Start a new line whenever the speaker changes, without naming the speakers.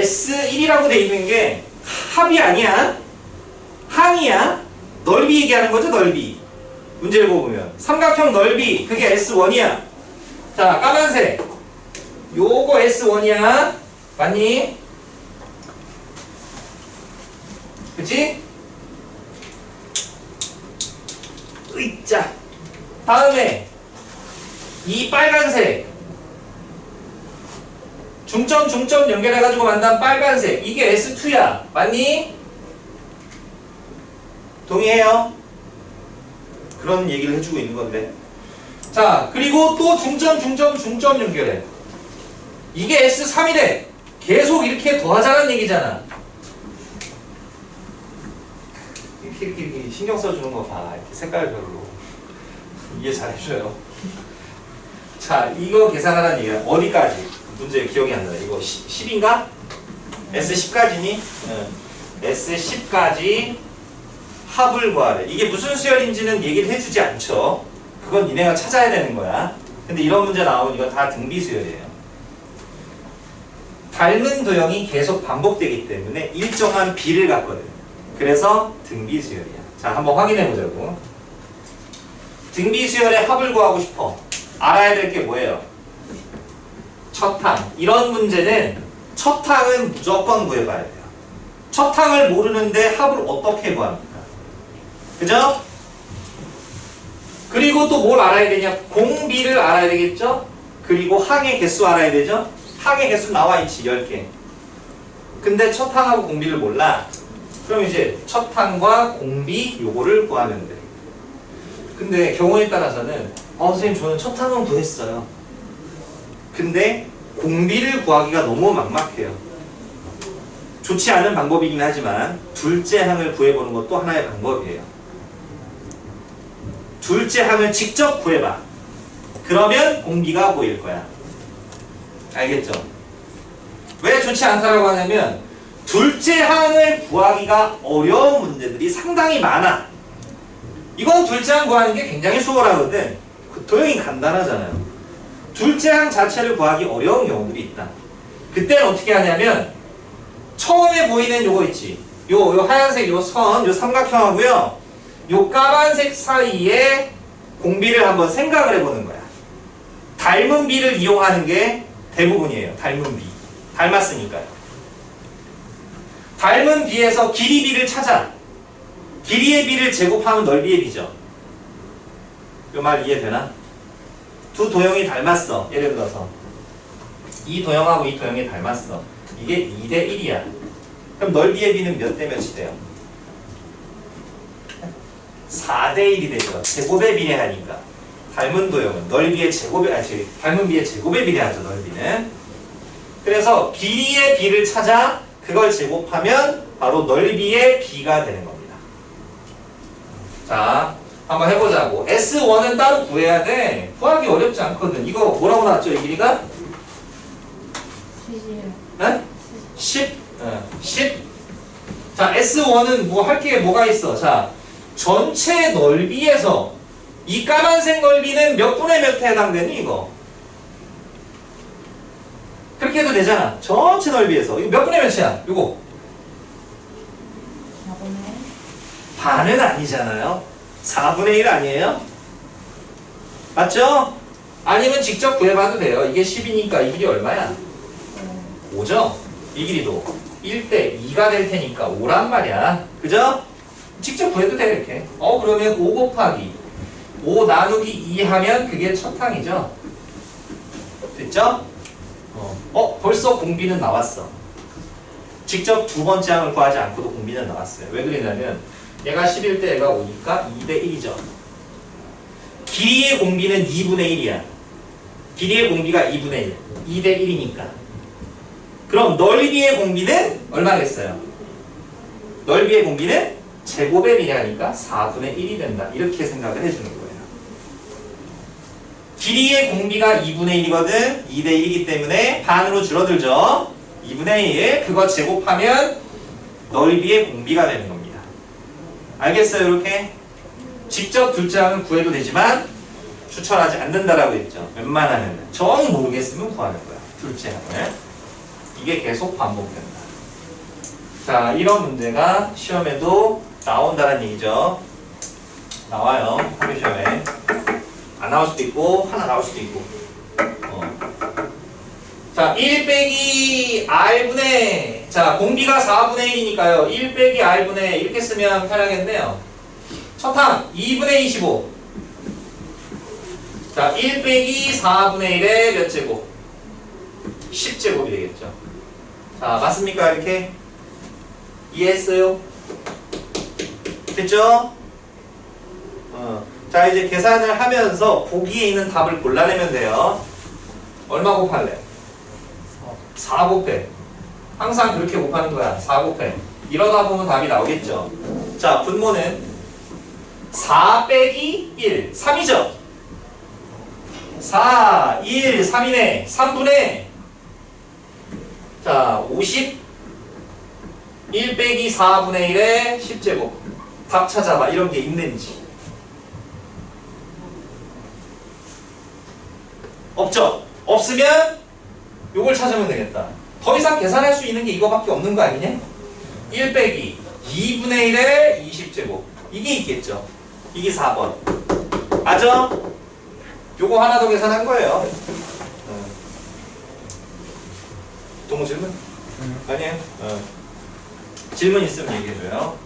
S1이라고 돼 있는 게 합이 아니야. 항이야. 넓이 얘기하는 거죠, 넓이. 문제를 보면 삼각형 넓이 그게 S1이야. 자, 까만색. 요거 S1이야. 맞니? 그치? 으이짜. 다음에 이 빨간색 중점 중점 연결해가지고 만난 빨간색. 이게 S2야. 맞니? 동의해요? 그런 얘기를 해주고 있는 건데. 자 그리고 또 중점 중점 중점 연결해. 이게 S3이래 계속 이렇게 더하자는 얘기잖아. 이렇게, 이렇게, 이렇게 신경 써주는 거봐. 이렇게 색깔별로. 이해 잘해줘요. 자 이거 계산하라는 얘기야. 어디까지 문제 기억이 안 나요. 이거 10, 인가? S10까지니? S10까지 합을 구하래. 이게 무슨 수열인지는 얘기를 해주지 않죠. 그건 니네가 찾아야 되는 거야. 근데 이런 문제 나오면 이거 다 등비 수열이에요. 닮은 도형이 계속 반복되기 때문에 일정한 비를 갖거든. 그래서 등비 수열이야. 자 한번 확인해 보자고. 등비 수열의 합을 구하고 싶어. 알아야 될 게 뭐예요? 첫 항. 이런 문제는 첫 항은 무조건 구해봐야 돼요. 첫 항을 모르는데 합을 어떻게 구합니까? 그죠? 그리고 또 뭘 알아야 되냐? 공비를 알아야 되겠죠? 그리고 항의 개수 알아야 되죠? 항의 개수 나와 있지, 10개. 근데 첫 항하고 공비를 몰라. 그럼 이제 첫 항과 공비 요거를 구하면 돼. 근데 경우에 따라서는 어 선생님 저는 첫 항은 구했어요. 근데 공비를 구하기가 너무 막막해요. 좋지 않은 방법이긴 하지만 둘째 항을 구해보는 것도 하나의 방법이에요. 둘째 항을 직접 구해봐. 그러면 공비가 보일 거야. 알겠죠? 왜 좋지 않다라고 하냐면 둘째 항을 구하기가 어려운 문제들이 상당히 많아. 이건 둘째 항 구하는 게 굉장히 수월하거든. 그 도형이 간단하잖아요. 둘째 항 자체를 구하기 어려운 경우들이 있다. 그때는 어떻게 하냐면 처음에 보이는 요거 있지. 요, 요 하얀색 요 선, 요 삼각형하고요. 요 까만색 사이에 공비를 한번 생각을 해보는 거야. 닮은 비를 이용하는 게 대부분이에요. 닮은 비. 닮았으니까요. 닮은 비에서 길이 비를 찾아. 길이의 비를 제곱하면 넓이의 비죠. 요 말 이해되나? 두 도형이 닮았어. 예를 들어서 이 도형하고 이 도형이 닮았어. 이게 2대 1이야. 그럼 넓이의 비는 몇 대 몇이 돼요? 4대 1이 되죠. 제곱에 비례하니까. 닮은 도형은 넓이의 제곱에 아니 닮은 비의 제곱에 비례하죠. 넓이는. 그래서 길이의 비를 찾아 그걸 제곱하면 바로 넓이의 비가 되는 겁니다. 자, 한번 해보자고. S1은 따로 구해야 돼. 구하기 어렵지 않거든. 이거 뭐라고 나왔죠? 이 길이가? 네? 10. 어, 10. 자, S1은 뭐 할 게 뭐가 있어? 자, 전체 넓이에서 이 까만색 넓이는 몇 분의 몇에 해당되니 이거? 그렇게 해도 되잖아. 전체 넓이에서. 이거 몇 분의 몇이야? 이거. 반은 아니잖아요. 4분의 1 아니에요? 맞죠? 아니면 직접 구해봐도 돼요. 이게 10이니까 이 길이 얼마야? 5죠? 이 길이도 1대 2가 될 테니까 5란 말이야. 그죠? 직접 구해도 돼 이렇게. 어 그러면 5 곱하기 5 나누기 2 하면 그게 첫 항이죠? 됐죠? 어, 어 벌써 공비는 나왔어. 직접 두 번째 항을 구하지 않고도 공비는 나왔어요. 왜 그러냐면 얘가 11대 얘가 5니까 2대 1이죠. 길이의 공비는 2분의 1이야. 길이의 공비가 2분의 1. 2대 1이니까. 그럼 넓이의 공비는 얼마겠어요? 넓이의 공비는 제곱에 비례하니까 4분의 1이 된다. 이렇게 생각을 해주는 거예요. 길이의 공비가 2분의 1이거든. 2대 1이기 때문에 반으로 줄어들죠. 2분의 1. 그거 제곱하면 넓이의 공비가 되는 겁니다. 알겠어요? 이렇게? 직접 둘째 항은 구해도 되지만 추천하지 않는다라고 했죠. 웬만하면 정 모르겠으면 구하는 거야. 둘째 항을. 이게 계속 반복된다. 자, 이런 문제가 시험에도 나온다는 얘기죠. 나와요. 학교 시험에. 안 나올 수도 있고, 하나 나올 수도 있고. 어. 자, 1 빼기 r분의, 자, 공비가 4분의 1이니까요. 1 빼기 r분의 이렇게 쓰면 편하겠네요. 첫 항, 2분의 25. 자, 1 빼기 4분의 1의 몇 제곱? 10제곱이 되겠죠. 자, 맞습니까? 이렇게? 이해했어요? 됐죠? 어. 자, 이제 계산을 하면서 보기에 있는 답을 골라내면 돼요. 얼마 곱할래? 4 곱해. 항상 그렇게 곱하는 거야. 4 곱해. 이러다 보면 답이 나오겠죠. 자, 분모는 4 빼기 1. 3이죠? 4, 1, 3이네. 3분의 자, 50 1 빼기 4분의 1의 10제곱 답 찾아봐 이런 게 있는지 없죠? 없으면 요걸 찾으면 되겠다 더 이상 계산할 수 있는 게 이거밖에 없는 거 아니냐? 1 빼기 2분의 1의 20제곱 이게 있겠죠 이게 4번 맞죠? 요거 하나 더 계산한 거예요 어. 동호 질문? 아니에요? 어. 질문 있으면 얘기해줘요